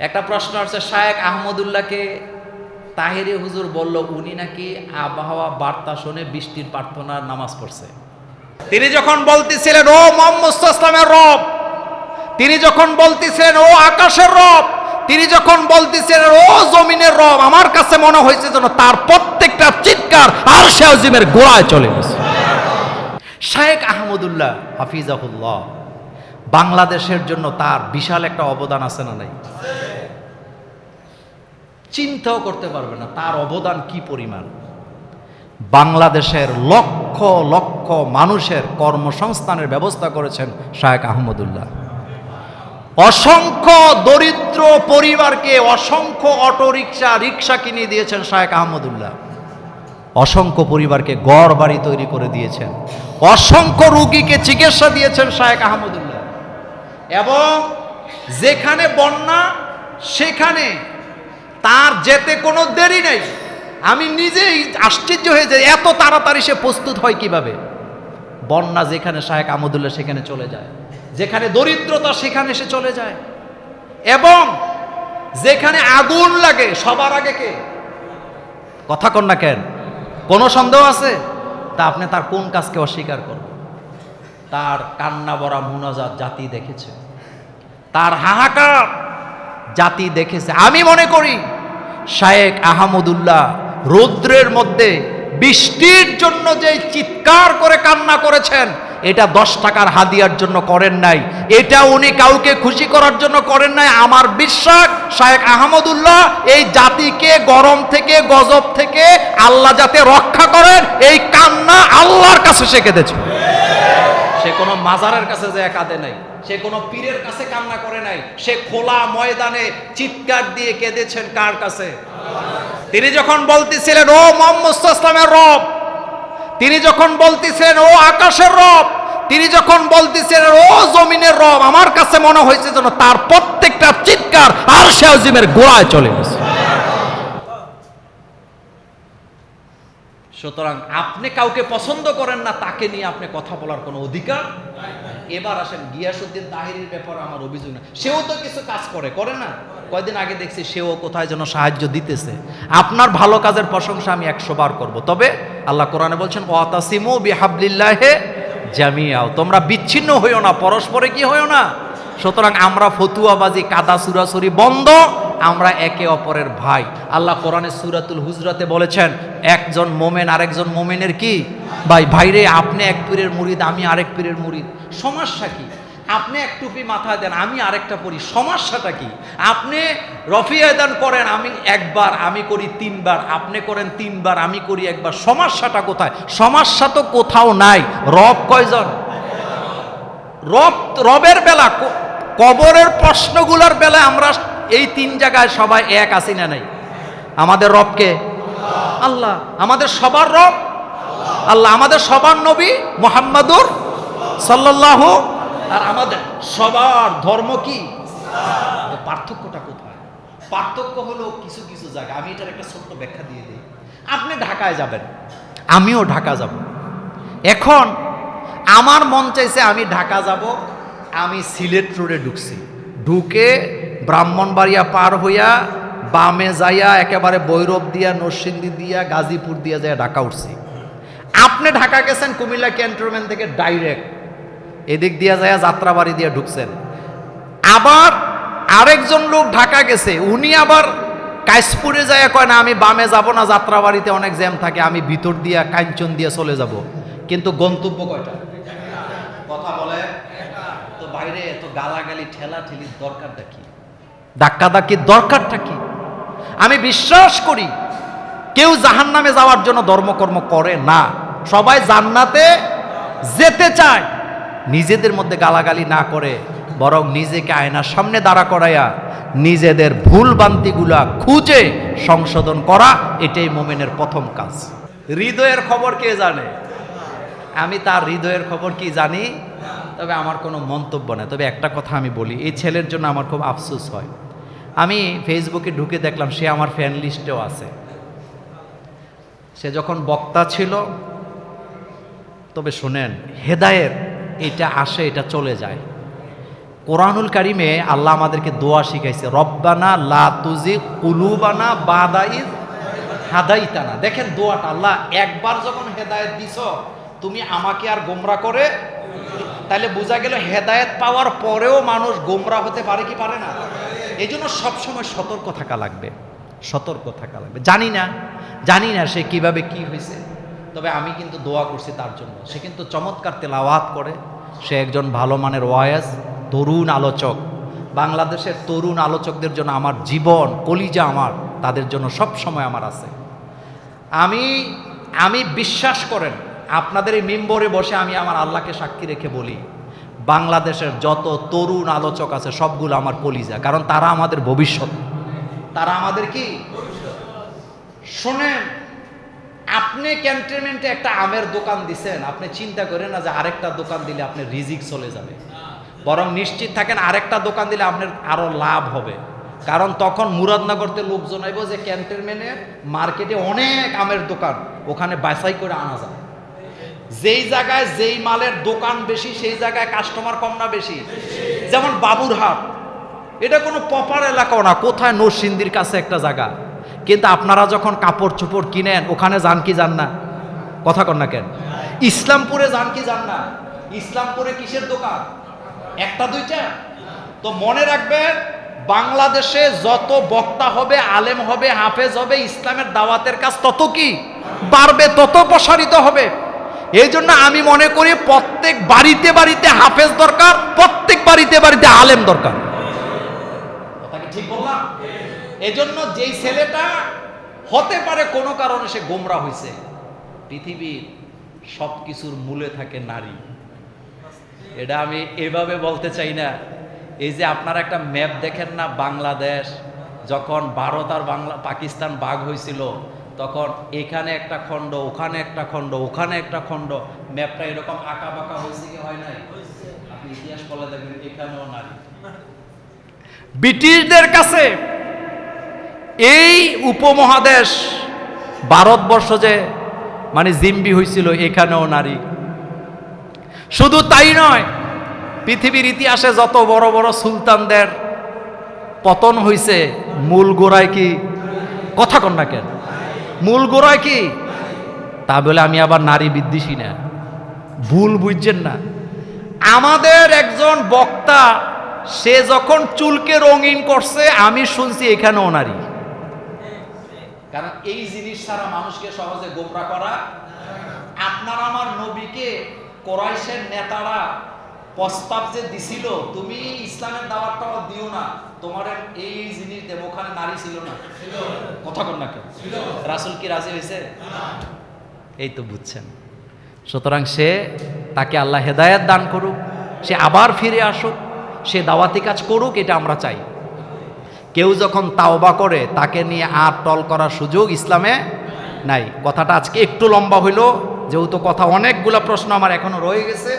একটা প্রশ্ন আছে শায়েক আহমদুল্লাহকে তাহেরি হুজুর বলল উনি নাকি আবহাওয়া বার্তা শুনে বৃষ্টির প্রার্থনার নামাজ পড়ছে। তিনি যখন বলতেছিলেন ও মোহাম্মদ ইসলামের রব তিনি যখন বলতেছিলেন ও আকাশের রব তিনি যখন বলতেছিলেন ও জমিনের রব আমার কাছে মনে হয়েছে যেন তার প্রত্যেকটা চিৎকার আর সে আজিমের গোড়ায় চলে গেছে। শায়েক আহমদুল্লাহ হাফিজাহুল্লাহ বাংলাদেশের জন্য তার বিশাল একটা অবদান আছে না নাই? চিন্তাও করতে পারবে না, তার অবদান কি পরিমাণ? বাংলাদেশের লক্ষ লক্ষ মানুষের কর্মসংস্থানের ব্যবস্থা করেছেন শায়েক আহমদুল্লাহ। অসংখ্য দরিদ্র পরিবারকে অসংখ্য অটোরিকশা রিক্সা কিনে দিয়েছেন শায়েক আহমদুল্লাহ। অসংখ্য পরিবারকে গড় বাড়ি তৈরি করে দিয়েছেন। অসংখ্য রুগীকে চিকিৎসা দিয়েছেন শায়েক আহমদুল্লাহ। এবং যেখানে বন্যা, সেখানে তার যেতে কোনো দেরি নেই। আমি নিজেই আশ্চর্য হয়ে যাই, এত তাড়াতাড়ি সে প্রস্তুত হয় কীভাবে? বন্যা যেখানে শায়েক আহমদুল্লাহ সেখানে চলে যায়। যেখানে দরিদ্রতা সেখানে সে চলে যায়। এবং যেখানে আগুন লাগে, সবার আগে কে? কথা কন না কেন? কোনো সন্দেহ আছে? তা আপনি তার কোন কাজকে অস্বীকার করবেন? তার কান্না বরা মুনাজাত জাতি দেখেছে। তার হাহাকার জাতি দেখেছে। আমি মনে করি শায়েক আহমদুল্লাহ রৌদ্রের মধ্যে বৃষ্টির জন্য যে চিৎকার করে কান্না করেছেন, এটা দশ টাকার হাদিয়ার জন্য করেন নাই। এটা উনি কাউকে খুশি করার জন্য করেন নাই। আমার বিশ্বাস শায়েক আহমদুল্লাহ এই জাতিকে গরম থেকে, গজব থেকে আল্লাহ যাতে রক্ষা করেন, এই কান্না আল্লাহর কাছে সে কেঁদেছে। সে কোনো মাজারের কাছে যে কাঁদে নাই, সে কোনো পীরের কাছে কান্না করে নাই, সে খোলা ময়দানে চিৎকার দিয়ে কেঁদেছেন কার কাছে? তিনি যখন বলতেছিলেন, ও মোহাম্মদ ইসলামের রব তিনি যখন বলতেছিলেন, ও আকাশের রব তিনি যখন বলতেছিলেন, ও জমিনের রব আমার কাছে মনে হয়েছে যেন তার প্রত্যেকটা চিৎকার আর সে গোড়ায় চলে গেছে। সুতরাং আপনি কাউকে পছন্দ করেন না, তাকে নিয়ে আপনি কথা বলার কোনো অধিকার? এবার আসেন গিয়াসুদ্দিন তাহিরের ব্যাপারে আমার অভিযোগ না। সেও তো কিছু কাজ করে করে না? কয়দিন আগে দেখছি সেও কোথায় যেন সাহায্য দিতেছে। আপনার ভালো কাজের প্রশংসা আমি একশো বার করব। তবে আল্লাহ কোরআনে বলছেন, ওয়াতাসিমু বিহাবলিল্লাহে জামিয়াও তোমরা বিচ্ছিন্ন হইও না, পরস্পরে কি হইও না? সুতরাং আমরা ফতুয়াবাজি, কাদা, সুরাসুরি বন্ধ। আমরা একে অপরের ভাই। আল্লাহ কোরআনে সুরাতুল হুজরাতে বলেছেন, একজন মোমেন আরেকজন মোমেনের কি? ভাই, ভাইরে, আপনি এক পীরের মুরিদ, আমি আরেক পীরের মুরিদ। সমস্যা কি? আপনি এক টুপি মাথায় দেন, আমি আরেকটা পড়ি সমস্যাটা কি? আপনি রফিয়াদান করেন, আমি একবার, আমি করি তিনবার। আপনি করেন তিনবার, আমি করি একবার। সমস্যাটা কোথায়? সমস্যা তো কোথাও নাই। রব কয়জন? রব, রবের বেলা কবরের প্রশ্নগুলোর বেলা আমরা এই তিন জায়গায় সবাই এক আছি না নাই? আমাদের রবকে আল্লাহ। আমাদের সবার রব? আল্লাহ। আমাদের সবার নবী মোহাম্মদুর সাল্লাল্লাহু আর আমাদের সবার ধর্ম কি? পার্থক্যটা কোথায়? পার্থক্য হলো কিছু কিছু জায়গা। আমি এটার একটা ছোট্ট ব্যাখ্যা দিয়ে দিই। আপনি ঢাকায় যাবেন। আমিও ঢাকা যাব। এখন আমার মন চাইছে আমি ঢাকা যাব আমি সিলেট রোডে ঢুকছি। ঢুকে ব্রাহ্মণবাড়িয়া পার হইয়া বামে যাইয়া একেবারে বৈরব দিয়া, নরসিংদী দিয়া, গাজীপুর দিয়া যায় ঢাকা উঠছি। আপনি ঢাকা গেছেন কুমিল্লা ক্যান্টনমেন্ট থেকে ডাইরেক্ট। এদিক দিয়া যায় যাত্রাবাড়ি দিয়ে ঢুকছেন। আবার আরেকজন লোক ঢাকা গেছে, উনি আবার কাশপুরে যায় কয়, না, আমি বামে যাব না, যাত্রাবাড়িতে অনেক জ্যাম থাকে, আমি ভিতর দিয়া, কাঞ্চন দিয়ে চলে যাব। কিন্তু গন্তব্য কয়টা? কথা বলে তো বাইরে এত গালাগালি ঠেলা ঠেলির দরকারটা কি? ধাক্কা ধাক্কির দরকারটা কি? আমি বিশ্বাস করি, কেউ জাহান নামে যাওয়ার জন্য ধর্মকর্ম করে না। সবাই জান্নাতে যেতে চায়, নিজেদের মধ্যে গালাগালি না করে, বরং নিজেকে আয়নার সামনে দাঁড়া করাইয়া নিজেদের ভুল বান্তিগুলা খুঁজে সংশোধন করা, এটাই মোমেনের প্রথম কাজ। হৃদয়ের খবর কে জানে? আমি তার হৃদয়ের খবর কি জানি? তবে আমার কোনো মন্তব্য নেই তবে একটা কথা আমি বলি, এই ছেলের জন্য আমার খুব আফসোস হয়। আমি ফেসবুকে ঢুকে দেখলাম সে আমার ফ্যান লিস্টেও আছে। সে যখন বক্তা ছিল, তবে শোনেন হেদায়ের এটা আসে, এটা চলে যায়। কোরআনুল কারিমে আল্লাহ আমাদেরকে দোয়া শিখাইছে, রব্বানা লা তুজি কুলুবানা বাদাইদ হাদাইতানা। দেখেন দোয়াটা, আল্লাহ একবার যখন হেদায়েত দিছ, তুমি আমাকে আর গোমরা করে তাহলে বোঝা গেল হেদায়েত পাওয়ার পরেও মানুষ গোমরা হতে পারে কি পারে না? এই জন্য সবসময় সতর্ক থাকা লাগবে। সতর্ক থাকা লাগবে। জানি না জানি না সে কীভাবে কি হয়েছে, তবে আমি কিন্তু দোয়া করছি তার জন্য। সে কিন্তু চমৎকার তেলাওয়াত করে। সে একজন ভালো মানের ওয়াজ তরুণ আলোচক। বাংলাদেশের তরুণ আলোচকদের জন্য আমার জীবন, কলিজা আমার, তাদের জন্য সব সময় আমার আছে। আমি আমি বিশ্বাস করেন আপনাদের এই মেম্বরে বসে আমি আমার আল্লাহকে সাক্ষী রেখে বলি, বাংলাদেশের যত তরুণ আলোচক আছে সবগুলো আমার কলিজা, কারণ তারা আমাদের ভবিষ্যৎ। তারা আমাদের কি? শোনেন, আপনি ক্যান্টনমেন্টে একটা আমের দোকান দিছেন, আপনি চিন্তা করেন না যে আরেকটা দোকান দিলে আপনি রিজিক চলে যাবে। বরং নিশ্চিত থাকেন আরেকটা দোকান দিলে আপনার আরও লাভ হবে। কারণ তখন মুরাদনগরতে লোকজন আইব যে ক্যান্টনমেন্টের মার্কেটে অনেক আমের দোকান, ওখানে বাছাই করে আনা যায়। যেই জায়গায় যেই মালের দোকান বেশি, সেই জায়গায় কাস্টমার কম না বেশি? যেমন বাবুরহাট। এটা কোনো পপার এলাকাও না, কোথায় নরসিন্দির কাছে একটা জায়গা। কিন্তু আপনারা যখন কাপড় চোপড় কিনেন, ওখানে যান কি যান না? কথা কন না কেন? ইসলামপুরে যান কি যান না? ইসলামপুরে কিসের দোকান? একটা, দুইটা? তো মনে রাখবেন, বাংলাদেশে যত বক্তা হবে, আলেম হবে, হাফেজ হবে, ইসলামের দাওয়াতের কাজ তত কি? বাড়বে, তত প্রসারিত হবে। এই জন্য আমি মনে করি প্রত্যেক বাড়িতে বাড়িতে হাফেজ দরকার, প্রত্যেক বাড়িতে বাড়িতে আলেম দরকার। ঠিক বললাম? এজন্য যেই ছেলেটা হতে পারে কোনো কারণে সে গোমরা হয়েছে পৃথিবীর সব কিছুর মূলে থাকে নারী। এটা আমি এভাবে বলতে চাই না। এই যে আপনারা একটা ম্যাপ দেখেন না, বাংলাদেশ, যখন ভারত আর বাংলা পাকিস্তান বাঘ হয়েছিল তখন এখানে একটা খণ্ড, ওখানে একটা খণ্ড, ওখানে একটা খণ্ড। ম্যাপটা এরকম আঁকা বাঁকা হয়েছে কি হয় নাই? আপনি ইতিহাস বলে দেখবেন এখানেও নারী ব্রিটিশদের কাছে এই উপমহাদেশ ভারতবর্ষ যে মানে জিম্বি হয়েছিল এখানেও নারী। শুধু তাই নয়, পৃথিবীর ইতিহাসে যত বড় বড় সুলতানদের পতন হয়েছে মূল গোড়ায় কি কথা কন না কেন? মূল গোড়ায় কি? তা বলে আমি আবার নারী বিদ্বেষী না। ভুল বুঝছেন না। আমাদের একজন বক্তা সে যখন চুলকে রঙিন করছে আমি শুনছি এখানেও নারী। কারণ এই জিনিস ছাড়া মানুষকে সহজে গোমরা করা আপনার আমার নবীকে কোরাইশের নেতারা প্রস্তাব যে দিছিল, তুমি ইসলামের দাওয়াতটাও দিও না। তোমার এই জিনিস দেব ওখানে নারী ছিল না। কথা কন না কেন? রাসুল কি রাজি হয়েছে এই তো বুঝছেন। সুতরাং সে তাকে আল্লাহ হেদায়াত দান করুক, সে আবার ফিরে আসুক, সে দাওয়াতি কাজ করুক, এটা আমরা চাই। কেউ যখন তাওবা করে, তাকে নিয়ে আর টল করার সুযোগ ইসলামে নাই। কথাটা আজকে একটু লম্বা হইল, যেহেতু কথা অনেকগুলো প্রশ্ন আমার এখনও রয়ে গেছে।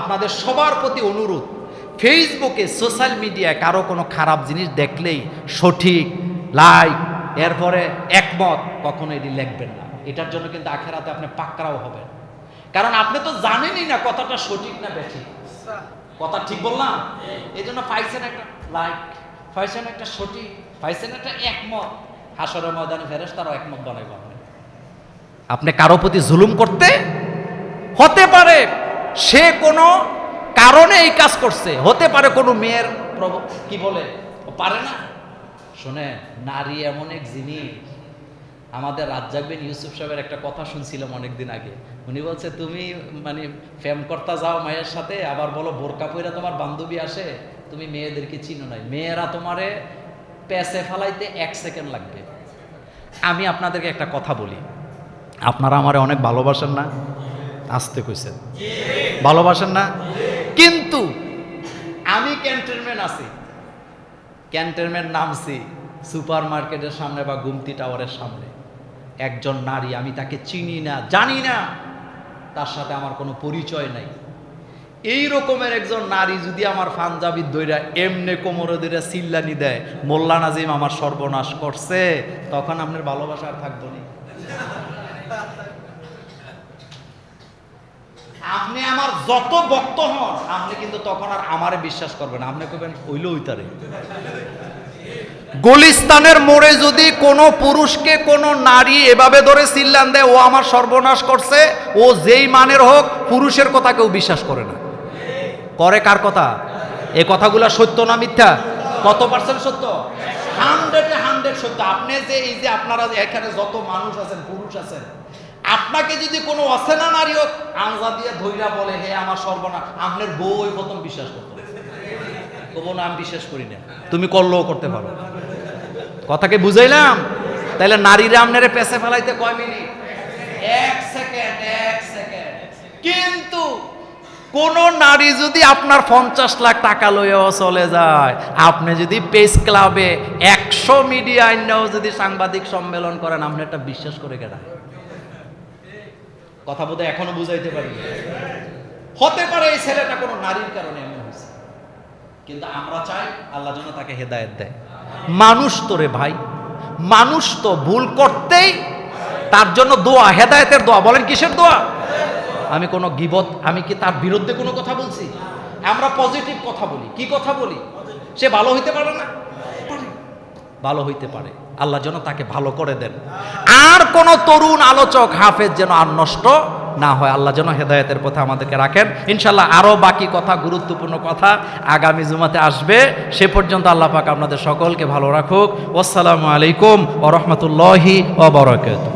আপনাদের সবার প্রতি অনুরোধ ফেসবুকে সোশ্যাল মিডিয়ায় কারও কোনো খারাপ জিনিস দেখলেই সঠিক লাইক এরপরে একমত কখনো এটি লিখবেন না। এটার জন্য কিন্তু আখেরাতে আপনি পাকড়াও হবেন। কারণ আপনি তো জানেনই না কথাটা সঠিক না বেঠিক কথা ঠিক বললাম? এই জন্য পাইছেন একটা লাইক পাইছেন একটা সঠিক পাইছেন একটা একমত। হাসরের ময়দানে ফেরেস তারও একমত বানাইব আপনি। আপনি কারও প্রতি জুলুম করতে হতে পারে। সে কোনো কারণে এই কাজ করছে। হতে পারে কোনো মেয়ের কি বলে? পারে না। শোনে নারী এমন এক জিনিস। আমাদের রাজ্জাক বিন ইউসুফ সাহেবের একটা কথা শুনছিলাম অনেকদিন আগে। উনি বলছে, তুমি মানে ফ্যাম করতা যাও মায়ের সাথে, আবার বলো বোরকা পইরা তোমার বান্ধবী আসে, তুমি মেয়েদেরকে চিনো নাই। মেয়েরা তোমারে প্যাসে ফালাইতে এক সেকেন্ড লাগবে। আমি আপনাদেরকে একটা কথা বলি। আপনারা আমারে অনেক ভালোবাসেন না? আসতে কইছেন। ভালোবাসেন না? কিন্তু আমি ক্যান্টনমেন্ট আছি। ক্যান্টনমেন্ট নামছি সুপার মার্কেটের সামনে বা গুমতি টাওয়ারের সামনে। একজন নারী, আমি তাকে চিনি না, জানি না। তার সাথে আমার কোনো পরিচয় নাই। এই রকমের একজন নারী যদি আমার পাঞ্জাবি দইরা এমনে কোমরে দইরা চিল্লানি দেয়, মোল্লা নাজিম আমার সর্বনাশ করছে, তখন আপনার ভালোবাসা আর থাকব না। আপনি আমার যত বক্ত হন, আপনি কিন্তু তখন আর আমারে বিশ্বাস করবেন আপনি কবেন হইল ওইতারে। গুলিস্তানের মোড়ে যদি কোনো পুরুষকে কোনো নারী এভাবে ধরে চিল্লান দেয়, ও আমার সর্বনাশ করছে, ও যেই মানের হোক, পুরুষের কথা কেউ বিশ্বাস করে না। করে কার কথা? এ কথাগুলো সত্য না মিথ্যা? কত পার্সেন্ট সত্য? হান্ড্রেডে হান্ড্রেড সত্য। আপনি যে এই যে আপনারা এখানে যত মানুষ আছেন, পুরুষ আছেন আপনাকে যদি কোনো নারী হোক আঞ্জা দিয়ে ধৈরা বলে, হে আমার সর্বনা আপনার বই প্রথম বিশ্বাস করতো কবো না, আমি বিশ্বাস করি না। তুমি করলেও করতে পারো। কথাকে বুঝাইলাম? তাহলে নারীরা আপনারে পেছে ফেলাইতে কয় মিনিট? এক সেকেন্ড এক সেকেন্ড। কিন্তু কোন নারী যদি আপনার পঞ্চাশ লাখ টাকা লইয়াও চলে যায়, আপনি যদি পেস ক্লাবে একশো মিডিয়া আইনাও যদি সাংবাদিক সম্মেলন করেন, আপনি একটা বিশ্বাস করে কেটা কথা বোধ এখনও বুঝাইতে পারি। হতে পারে এই ছেলেটা কোনো নারীর কারণে এমন হয়েছে। কিন্তু আমরা চাই আল্লাহ যেন তাকে হেদায়েত দেয়। মানুষ তো রে ভাই, মানুষ তো ভুল করতেই তার জন্য দোয়া, হেদায়েতের দোয়া। বলেন কিসের দোয়া? আমি কোনো গিবত, আমি কি তার বিরুদ্ধে কোনো কথা বলছি? আমরা পজিটিভ কথা বলি। কি কথা বলি? সে ভালো হইতে পারে না। ভালো হইতে পারে। আল্লাহ যেন তাকে ভালো করে দেন। আর কোন তরুণ আলোচক হাফেজ যেন আর নষ্ট না হয়। আল্লাহ যেন হেদায়তের পথে আমাদেরকে রাখেন। ইনশাল্লাহ আরও বাকি কথা, গুরুত্বপূর্ণ কথা আগামী জুমাতে আসবে। সে পর্যন্ত আল্লাহ পাক আপনাদের সকলকে ভালো রাখুক। আসসালামু আলাইকুম ও রহমতুল্লাহি ও বরকাত